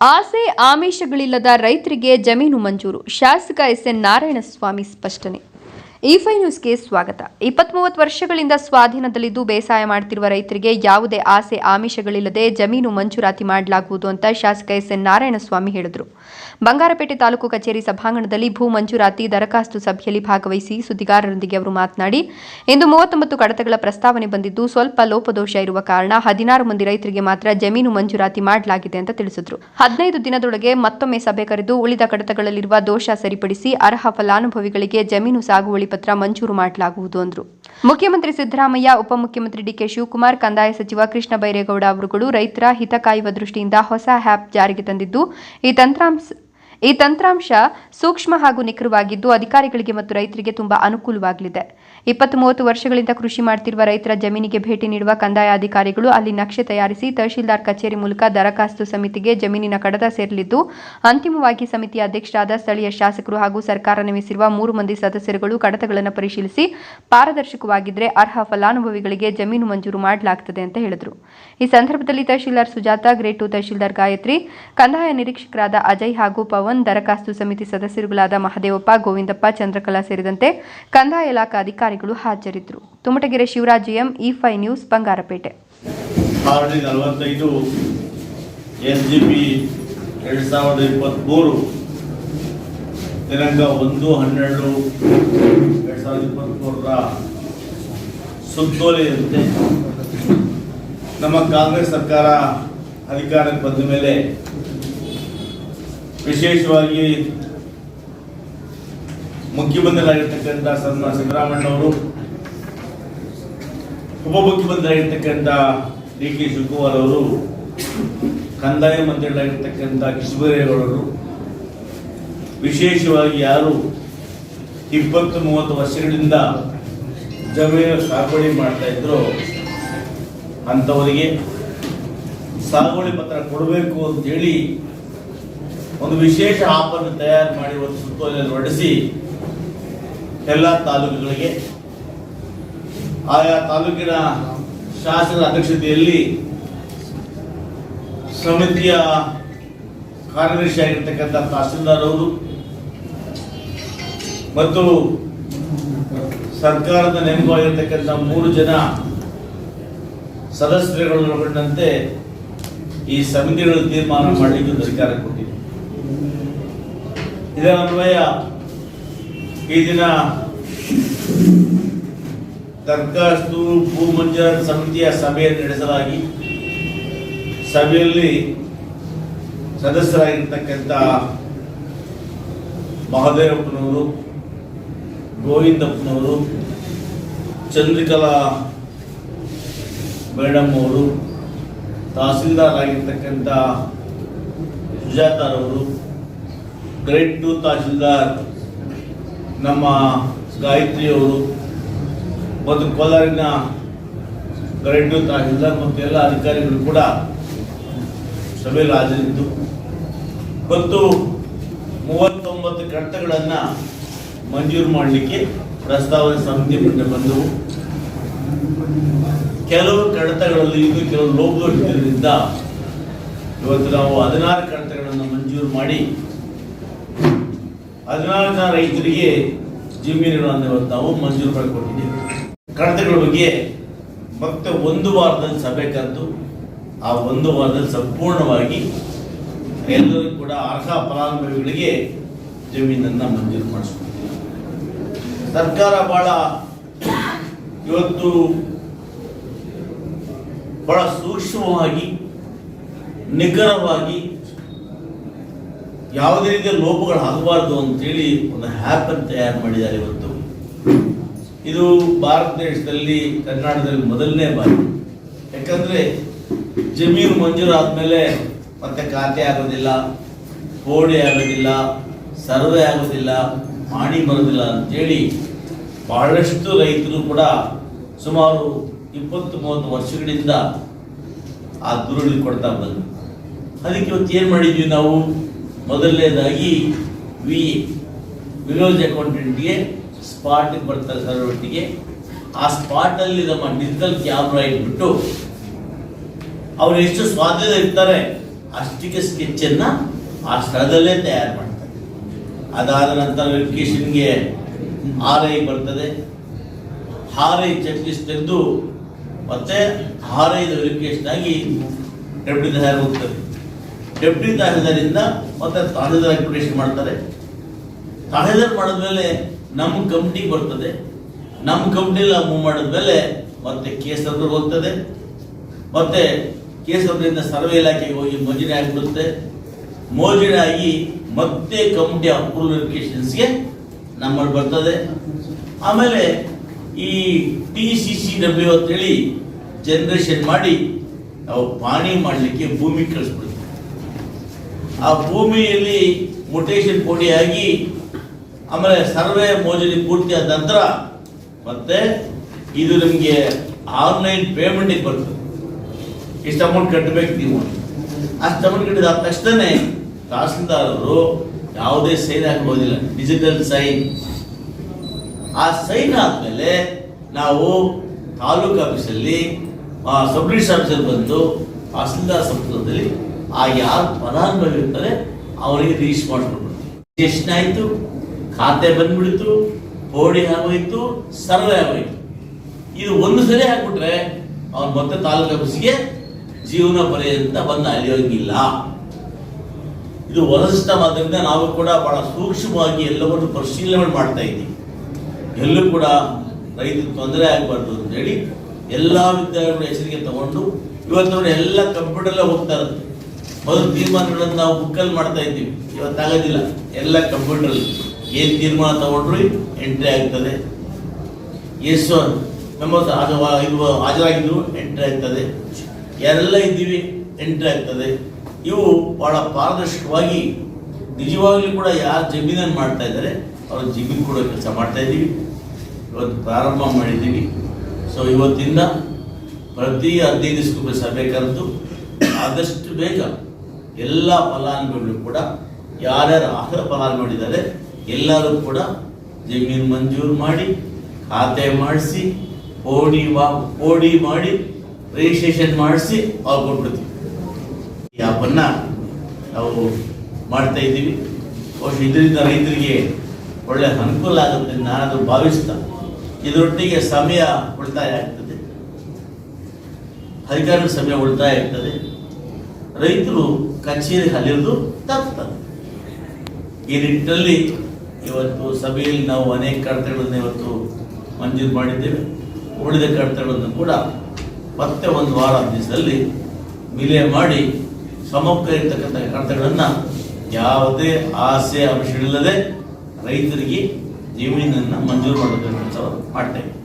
ಆಸೆ ಆಮಿಷಗಳಿಲ್ಲದ ರೈತರಿಗೆ ಜಮೀನು ಮಂಜೂರು. ಶಾಸಕ ಎಸ್ ಎನ್ ನಾರಾಯಣಸ್ವಾಮಿ ಸ್ಪಷ್ಟನೆ. ಈ ಫೈ ನ್ಯೂಸ್ಗೆ ಸ್ವಾಗತ. ಇಪ್ಪತ್ಮೂವತ್ತು ವರ್ಷಗಳಿಂದ ಸ್ವಾಧೀನದಲ್ಲಿದ್ದು ಬೇಸಾಯ ಮಾಡ್ತಿರುವ ರೈತರಿಗೆ ಯಾವುದೇ ಆಸೆ ಆಮಿಷಗಳಿಲ್ಲದೆ ಜಮೀನು ಮಂಜೂರಾತಿ ಮಾಡಲಾಗುವುದು ಅಂತ ಶಾಸಕ ಎಸ್ ಎನ್ ನಾರಾಯಣಸ್ವಾಮಿ ಹೇಳಿದರು. ಬಂಗಾರಪೇಟೆ ತಾಲೂಕು ಕಚೇರಿ ಸಭಾಂಗಣದಲ್ಲಿ ಭೂ ಮಂಜೂರಾತಿ ದರಖಾಸ್ತು ಸಭೆಯಲ್ಲಿ ಭಾಗವಹಿಸಿ ಸುದ್ದಿಗಾರರೊಂದಿಗೆ ಅವರು ಮಾತನಾಡಿ, ಇಂದು ಮೂವತ್ತೊಂಬತ್ತು ಕಡತಗಳ ಪ್ರಸ್ತಾವನೆ ಬಂದಿದ್ದು ಸ್ವಲ್ಪ ಲೋಪದೋಷ ಇರುವ ಕಾರಣ ಹದಿನಾರು ಮಂದಿ ರೈತರಿಗೆ ಮಾತ್ರ ಜಮೀನು ಮಂಜೂರಾತಿ ಮಾಡಲಾಗಿದೆ ಅಂತ ತಿಳಿಸಿದರು. ಹದಿನೈದು ದಿನದೊಳಗೆ ಮತ್ತೊಮ್ಮೆ ಸಭೆ ಕರೆದು ಉಳಿದ ಕಡತಗಳಲ್ಲಿರುವ ದೋಷ ಸರಿಪಡಿಸಿ ಅರ್ಹ ಫಲಾನುಭವಿಗಳಿಗೆ ಜಮೀನು ಸಾಗುವಳಿ ಪತ್ರ ಮಂಜೂರು ಮಾಡಲಾಗುವುದು ಎಂದರು ಮುಖ್ಯಮಂತ್ರಿ ಸಿದ್ದರಾಮಯ್ಯ, ಉಪಮುಖ್ಯಮಂತ್ರಿ ಡಿಕೆ ಶಿವಕುಮಾರ್, ಕಂದಾಯ ಸಚಿವ ಕೃಷ್ಣ ಬೈರೇಗೌಡ ಅವರುಗಳು ರೈತರ ಹಿತ ಕಾಯುವ ದೃಷ್ಟಿಯಿಂದ ಹೊಸ ಆ್ಯಪ್ ಜಾರಿಗೆ ತಂದಿದ್ದು, ಈ ತಂತ್ರಾಂಶ ಈ ತಂತ್ರಾಂಶ ಸೂಕ್ಷ್ಮ ಹಾಗೂ ನಿಖರವಾಗಿದ್ದು ಅಧಿಕಾರಿಗಳಿಗೆ ಮತ್ತು ರೈತರಿಗೆ ತುಂಬಾ ಅನುಕೂಲವಾಗಲಿದೆ. ಇಪ್ಪತ್ತು ಮೂವತ್ತು ವರ್ಷಗಳಿಂದ ಕೃಷಿ ಮಾಡ್ತಿರುವ ರೈತರ ಜಮೀನಿಗೆ ಭೇಟಿ ನೀಡುವ ಕಂದಾಯ ಅಧಿಕಾರಿಗಳು ಅಲ್ಲಿ ನಕ್ಷೆ ತಯಾರಿಸಿ ತಹಶೀಲ್ದಾರ್ ಕಚೇರಿ ಮೂಲಕ ದರಖಾಸ್ತು ಸಮಿತಿಗೆ ಜಮೀನಿನ ಕಡತ ಸೇರಲಿದ್ದು, ಅಂತಿಮವಾಗಿ ಸಮಿತಿಯ ಅಧ್ಯಕ್ಷರಾದ ಸ್ಥಳೀಯ ಶಾಸಕರು ಹಾಗೂ ಸರ್ಕಾರ ನೇಮಿಸಿರುವ ಮೂರು ಮಂದಿ ಸದಸ್ಯರುಗಳು ಕಡತಗಳನ್ನು ಪರಿಶೀಲಿಸಿ ಪಾರದರ್ಶಕವಾಗಿದ್ದರೆ ಅರ್ಹ ಫಲಾನುಭವಿಗಳಿಗೆ ಜಮೀನು ಮಂಜೂರು ಮಾಡಲಾಗುತ್ತದೆ ಅಂತ ಹೇಳಿದರು. ಈ ಸಂದರ್ಭದಲ್ಲಿ ತಹಶೀಲ್ದಾರ್ ಸುಜಾತ, ಗ್ರೇಟ್ ಟು ತಹಶೀಲ್ದಾರ್ ಗಾಯತ್ರಿ, ಕಂದಾಯ ನಿರೀಕ್ಷಕರಾದ ಅಜಯ್ ಹಾಗೂ ಪವನ್, ದರಖಾಸ್ತು ಸಮಿತಿ ಸದಸ್ಯರುಗಳಾದ ಮಹದೇವಪ್ಪ, ಗೋವಿಂದಪ್ಪ, ಚಂದ್ರಕಲಾ ಸೇರಿದಂತೆ ಕಂದಾಯ ಇಲಾಖಾ ಅಧಿಕಾರಿಗಳು ಹಾಜರಿದ್ದರು. ತುಮಟಗೆರೆ ಶಿವರಾಜ್ ಎಂ, ಇ ಫೈ ನ್ಯೂಸ್, ಬಂಗಾರಪೇಟೆ. ಸಾವಿರದ ದಿನಾಂಕ ಒಂದು ಹನ್ನೆರಡು, ಎರಡು ಸಾವಿರದ ಇಪ್ಪತ್ತ್ಮೂರರ ಸುತ್ತೋಲೆಯಂತೆ ನಮ್ಮ ಕಾಂಗ್ರೆಸ್ ಸರ್ಕಾರ ಅಧಿಕಾರಕ್ಕೆ ಬಂದ ಮೇಲೆ ವಿಶೇಷವಾಗಿ ಮುಖ್ಯಮಂತ್ರಿಗಳಾಗಿರ್ತಕ್ಕಂಥ ಸನ್ಮಾನ ಸಿದ್ದರಾಮಯ್ಯನವರು ಉಪಮುಖ್ಯಮಂತ್ರಿಯಾಗಿರ್ತಕ್ಕಂಥ ಡಿ ಕೆ ಶಿವಕುಮಾರ್ ಅವರು ಕಂದಾಯ ಮಂತ್ರಿಗಳಾಗಿರ್ತಕ್ಕಂಥ ಕಿಶೋರೇಗೌಡರು ವಿಶೇಷವಾಗಿ ಯಾರು ಇಪ್ಪತ್ತು ಮೂವತ್ತು ವರ್ಷಗಳಿಂದ ಜಮೀನು ಸಾಗುವಳಿ ಮಾಡ್ತಾ ಇದ್ರು ಅಂಥವರಿಗೆ ಸಾಗುವಳಿ ಪತ್ರ ಕೊಡಬೇಕು ಅಂತೇಳಿ ಒಂದು ವಿಶೇಷ ಆಪನ್ನು ತಯಾರು ಮಾಡಿ ಒಂದು ಸುತ್ತೋಲೆಯನ್ನು ಹೊರಡಿಸಿ ಎಲ್ಲ ತಾಲೂಕುಗಳಿಗೆ. ಆಯಾ ತಾಲೂಕಿನ ಶಾಸಕರ ಅಧ್ಯಕ್ಷತೆಯಲ್ಲಿ ಸಮಿತಿಯ ಕಾರ್ಯದರ್ಶಿ ಆಗಿರ್ತಕ್ಕಂಥ ತಹಸೀಲ್ದಾರ್ ಅವರು ಮತ್ತು ಸರ್ಕಾರದ ನೇಮಕವಾಗಿರ್ತಕ್ಕಂಥ ಮೂರು ಜನ ಸದಸ್ಯರುಗಳು ಒಳಗೊಂಡಂತೆ ಈ ಸಮಿತಿಗಳು ತೀರ್ಮಾನ ಮಾಡಲಿಕ್ಕೆ ಸರ್ಕಾರ ಕೊಟ್ಟಿದೆ. ಇದರ ಅನ್ವಯ ಈ ದಿನ ದರ್ಖಾಸ್ತು ಭೂ ಸಮಿತಿಯ ಸಭೆಯನ್ನು ನಡೆಸಲಾಗಿ ಸಭೆಯಲ್ಲಿ ಸದಸ್ಯರಾಗಿರ್ತಕ್ಕಂಥ ಮಹದೇವಪ್ಪನವರು, ಗೋವಿಂದಪ್ಪನವರು, ಚಂದ್ರಿಕಲಾ ಮೇಡಮ್ ಅವರು ತಹಸೀಲ್ದಾರ್ ಆಗಿರ್ತಕ್ಕಂಥ ಸುಜಾತಾರವರು, ಗ್ರೇಟ್ ಟು ತಹಸೀಲ್ದಾರ್ ನಮ್ಮ ಗಾಯತ್ರಿಯವರು ಮತ್ತು ಕೋಲಾರಿನ ಕರೆಂಟು ಟು ತಹಸೀಲ್ದಾರ್ ಮತ್ತು ಎಲ್ಲ ಅಧಿಕಾರಿಗಳು ಕೂಡ ಸಭೆಯಲ್ಲಿ ಹಾಜರಿದ್ದು ಮತ್ತು ಮೂವತ್ತೊಂಬತ್ತು ಕಡತಗಳನ್ನು ಮಂಜೂರು ಮಾಡಲಿಕ್ಕೆ ಪ್ರಸ್ತಾವನೆ ಸಮಿತಿ ಮುಂದೆ ಬಂದವು. ಕೆಲವು ಕಡತಗಳಲ್ಲಿ ಇದು ಕೆಲವು ಲೋಪದೋಷದಿಂದ ಇವತ್ತು ನಾವು ಹದಿನಾರು ಕಡತಗಳನ್ನು ಮಂಜೂರು ಮಾಡಿ ಹದಿನಾರು ಜನ ರೈತರಿಗೆ ಜಮೀನುಗಳನ್ನು ನಾವು ಮಂಜೂರು ಮಾಡಿಕೊಟ್ಟಿದ್ದೇವೆ. ಕಡತಗಳ ಬಗ್ಗೆ ಮತ್ತೆ ಒಂದು ವಾರದಲ್ಲಿ ಸಭೆ ಕರೆದು ಆ ಒಂದು ವಾರದಲ್ಲಿ ಸಂಪೂರ್ಣವಾಗಿ ಎಲ್ಲರೂ ಕೂಡ ಅರ್ಹ ಫಲಾನುಭವಿಗಳಿಗೆ ಜಮೀನನ್ನು ಮಂಜೂರು ಮಾಡಿಸ್ಕೊಡ್ತೀವಿ ಸರ್ಕಾರ ಬಹಳ ಇವತ್ತು ಬಹಳ ಸೂಕ್ಷ್ಮವಾಗಿ, ನಿಖರವಾಗಿ ಯಾವುದೇ ರೀತಿಯ ಲೋಪಗಳು ಆಗಬಾರ್ದು ಅಂತೇಳಿ ಒಂದು ಹ್ಯಾಪ್ ಅನ್ನು ತಯಾರು ಮಾಡಿದ್ದಾರೆ ಇವತ್ತು. ಇದು ಭಾರತ ದೇಶದಲ್ಲಿ ಕರ್ನಾಟಕದಲ್ಲಿ ಮೊದಲನೇ ಬಾರಿ. ಯಾಕಂದರೆ ಜಮೀನು ಮಂಜೂರು ಆದಮೇಲೆ ಮತ್ತೆ ಖಾತೆ ಆಗೋದಿಲ್ಲ ಕೋಡೆ ಆಗೋದಿಲ್ಲ, ಸರ್ವೆ ಆಗೋದಿಲ್ಲ ಮಾಡಿ ಬರೋದಿಲ್ಲ ಅಂತೇಳಿ ಬಹಳಷ್ಟು ರೈತರು ಕೂಡ ಸುಮಾರು ಇಪ್ಪತ್ತು, ಮೂವತ್ತು ವರ್ಷಗಳಿಂದ ಆ ದೂರುಗಳಿಗೆ ಕೊಡ್ತಾ ಬಂದರು ಅದಕ್ಕೆ ಇವತ್ತು ಏನು ಮಾಡಿದ್ವಿ ನಾವು? ಮೊದಲನೇದಾಗಿ, ವಿ ವಿಲೇಜ್ ಅಕೌಂಟೆಂಟ್ಗೆ ಸ್ಪಾಟ್ ಬರ್ತಾರೆ ಸರ್ ಒಟ್ಟಿಗೆ. ಆ ಸ್ಪಾಟಲ್ಲಿ ನಮ್ಮ ಡಿಜಿಟಲ್ ಕ್ಯಾಮ್ರಾ ಇಟ್ಬಿಟ್ಟು ಅವ್ರು ಎಷ್ಟು ಸ್ವಾಧೀನ ಇರ್ತಾರೆ ಅಷ್ಟಿಗೆ ಸ್ಕೆಚ್ಚನ್ನು ಆ ಸ್ಥಳದಲ್ಲೇ ತಯಾರು ಮಾಡ್ತಾರೆ. ಅದಾದ ನಂತರ ವೆರಿಫಿಕೇಶನ್ಗೆ ಆರ್ ಐ ಬರ್ತದೆ. ಆರ್ ಐ ಚೆಕ್ ಲಿಸ್ಟ್ ತೆಗೆದು ಮತ್ತೆ ಆರ್ ಐದು ವೆರಿಫಿಕೇಶನ್ ಆಗಿ ಡೆಪ್ಟಿ ತಯಾರು ಹೋಗ್ತದೆ. ಡೆಪ್ಟಿ ತಹಸೀಲ್ದಾರಿಂದ ಮತ್ತೆ ತಹಸೀಲ್ದಾರ್ ಕ್ರಿಯೇಷನ್ ಮಾಡ್ತಾರೆ. ತಹಸೀಲ್ದಾರ್ ಮಾಡಿದ್ಮೇಲೆ ನಮ್ಮ ಕಂಪ್ನಿಗೆ ಬರ್ತದೆ. ನಮ್ಮ ಕಂಪ್ನಿಲಿ ಮೂವ್ ಮಾಡಿದ್ಮೇಲೆ ಮತ್ತೆ ಕೇಸ್ ಅವ್ರಿಗೆ ಹೋಗ್ತದೆ. ಮತ್ತೆ ಕೇಸ್ ಸರ್ವೆ ಇಲಾಖೆಗೆ ಹೋಗಿ ಮೋಜಣಿ ಆಗಿಬಿಡುತ್ತೆ. ಮೋಜಿನ ಆಗಿ ಮತ್ತೆ ಕಂಪ್ನಿ ಅಪ್ರೂವಲ್ ವೆರಿಫಿಕೇಶನ್ಸ್ಗೆ ನಮ್ಮಲ್ಲಿ ಬರ್ತದೆ. ಆಮೇಲೆ ಈ ಟಿ ಸಿ ಸಿ ಡಬ್ಲ್ಯೂ ಅಂತೇಳಿ ಜನರೇಷನ್ ಮಾಡಿ ನಾವು ಪಾಣಿ ಮಾಡಲಿಕ್ಕೆ ಭೂಮಿ ಕಳಿಸ್ಬಿಡ್ತೀವಿ. ಆ ಭೂಮಿಯಲ್ಲಿ ಮುಟೇಶನ್ ಪೋಡಿಯಾಗಿ ಆಮೇಲೆ ಸರ್ವೆ ಮೋಜಣಿ ಪೂರ್ತಿ ಆದ ನಂತರ ಮತ್ತೆ ಇದು ನಿಮಗೆ ಆನ್ಲೈನ್ ಪೇಮೆಂಟಿಗೆ ಬರ್ತದೆ ಇಷ್ಟು ಅಮೌಂಟ್ ಕಟ್ಟಬೇಕು ನೀವು. ಅಷ್ಟು ಅಮೌಂಟ್ ಕಟ್ಟಿದ ತಕ್ಷಣ ತಹಸೀಲ್ದಾರರು ಯಾವುದೇ ಸೈನ್ ಹಾಕೋದಿಲ್ಲ ಡಿಜಿಟಲ್ ಸೈನ್ ಆ ಸೈನ್ ಆದ್ಮೇಲೆ ನಾವು ತಾಲೂಕು ಆಫೀಸಲ್ಲಿ ಸಬ್ ಆಫೀಸಲ್ಲಿ ಬಂದು ತಹಸೀಲ್ದಾರ್ ಸಂಪುಟದಲ್ಲಿ ಆ ಯಾರು ಫಲಾನುಭವಿ ಇರ್ತಾರೆ ಅವರಿಗೆ ರೀಚ್ ಮಾಡ್ಕೊಂಡ್ಬಿಡ್ತೀವಿ ಆಯಿತು, ಖಾತೆ ಬಂದ್ಬಿಡ್ತು ಪೋಡಿ ಆಗೋಯ್ತು, ಸರ್ವೆ ಆಗೋಯ್ತು. ಇದು ಒಂದು ಸರಿ ಹಾಕ್ಬಿಟ್ರೆ ಅವ್ನು ಮತ್ತೆ ತಾಲೂಕು ಆಫೀಸ್ಗೆ ಜೀವನ ಪರ್ಯಂತ ಬಂದು ಅಲಿಯೋಂಗಿಲ್ಲ ಇದು ಆದ್ರಿಂದ ನಾವು ಕೂಡ ಬಹಳ ಸೂಕ್ಷ್ಮವಾಗಿ ಎಲ್ಲವನ್ನು ಪರಿಶೀಲನೆ ಮಾಡ್ತಾ ಇದ್ದೀವಿ. ಎಲ್ಲೂ ಕೂಡ ರೈತರಿಗೆ ತೊಂದರೆ ಆಗಬಾರ್ದು ಅಂತ ಹೇಳಿ, ಎಲ್ಲ ವಿದ್ಯಾರ್ಥಿಗಳ ಹೆಸರಿಗೆ ತಗೊಂಡು ಇವತ್ತು ಎಲ್ಲ ಕಂಪ್ಯೂಟರ್ಲ್ಲೇ ಹೋಗ್ತಾ ಇರುತ್ತೆ ಮೊದಲು ತೀರ್ಮಾನಗಳನ್ನು ನಾವು ಬುಕ್ಕಲ್ಲಿ ಮಾಡ್ತಾ ಇದ್ದೀವಿ. ಇವತ್ತಾಗೋದಿಲ್ಲ ಎಲ್ಲ ಕಂಪ್ಯೂಟರಲ್ಲಿ ಏನು ತೀರ್ಮಾನ ತಗೊಂಡ್ರು ಎಂಟ್ರಿ ಆಗ್ತದೆ. ಎಷ್ಟು ಇರುವ ಹಾಜರಾಗಿದ್ರು ಎಂಟ್ರಿ ಆಗ್ತದೆ. ಯಾರೆಲ್ಲ ಇದ್ದೀವಿ ಎಂಟ್ರಿ ಆಗ್ತದೆ. ಇವು ಬಹಳ ಪಾರದರ್ಶಕವಾಗಿ ನಿಜವಾಗ್ಲೂ ಕೂಡ ಯಾರು ಜಮೀನನ್ನು ಮಾಡ್ತಾ ಇದ್ದಾರೆ, ಅವ್ರ ಜಮೀನು ಕೂಡ ಕೆಲಸ ಮಾಡ್ತಾ ಇದ್ದೀವಿ. ಇವತ್ತು ಪ್ರಾರಂಭ ಮಾಡಿದ್ದೀವಿ. ಸೊ ಇವತ್ತಿಂದ ಪ್ರತಿ ಹದಿನೈದು ದಿವಸಕ್ಕೊಮ್ಮೆ ಸಭೆ ಕರೆದು ಆದಷ್ಟು ಬೇಗ ಎಲ್ಲ ಫಲಾನುಭವಿಗಳು ಕೂಡ ಯಾರ್ಯಾರು ಆಹಾರ ಫಲಾನುಭವಿದ್ದಾರೆ ಎಲ್ಲರೂ ಕೂಡ ಜಮೀನು ಮಂಜೂರು ಮಾಡಿ, ಖಾತೆ ಮಾಡಿಸಿ ಓಡಿ ವಾ ಓಡಿ ಮಾಡಿ ರಿಜಿಸ್ಟ್ರೇಷನ್ ಮಾಡಿಸಿ ಅವ್ರು ಕೊಟ್ಬಿಡ್ತೀವಿ. ಈ ಹಬ್ಬನ ನಾವು ಮಾಡ್ತಾ ಇದ್ದೀವಿ. ಬಹುಶಃ ಇದರಿಂದ ರೈತರಿಗೆ ಒಳ್ಳೆ ಅನುಕೂಲ ಆಗುತ್ತೆ ನಾನದು ಭಾವಿಸ್ತಾ, ಇದರೊಟ್ಟಿಗೆ ಸಮಯ ಉಳಿತಾಯ ಆಗ್ತದೆ. ಅಧಿಕಾರಿಗಳ ಸಮಯ ಉಳಿತಾಯ ಆಗ್ತದೆ. ರೈತರು ಕಚೇರಿ ಹಲಿಯೋದು ತಪ್ತದೆ ಈ ನಿಟ್ಟಿನಲ್ಲಿ ಇವತ್ತು ಸಭೆಯಲ್ಲಿ ನಾವು ಅನೇಕ ಕಡತಗಳನ್ನು ಇವತ್ತು ಮಂಜೂರು ಮಾಡಿದ್ದೇವೆ. ಉಳಿದ ಕಡತಗಳನ್ನು ಕೂಡ ಮತ್ತೆ ಒಂದು ವಾರ ದಿವಸದಲ್ಲಿ ವಿಲೇ ಮಾಡಿ ಸಮಗ್ರ ಇರ್ತಕ್ಕಂಥ ಕಡತಗಳನ್ನು ಯಾವುದೇ ಆಸೆ ಅಂಶಗಳಿಲ್ಲದೆ ರೈತರಿಗೆ ಜಮೀನನ್ನು ಮಂಜೂರು ಮಾಡತಕ್ಕಂಥ ಅಂತ ಮಾಡ್ತಾ ಇದ್ದೀವಿ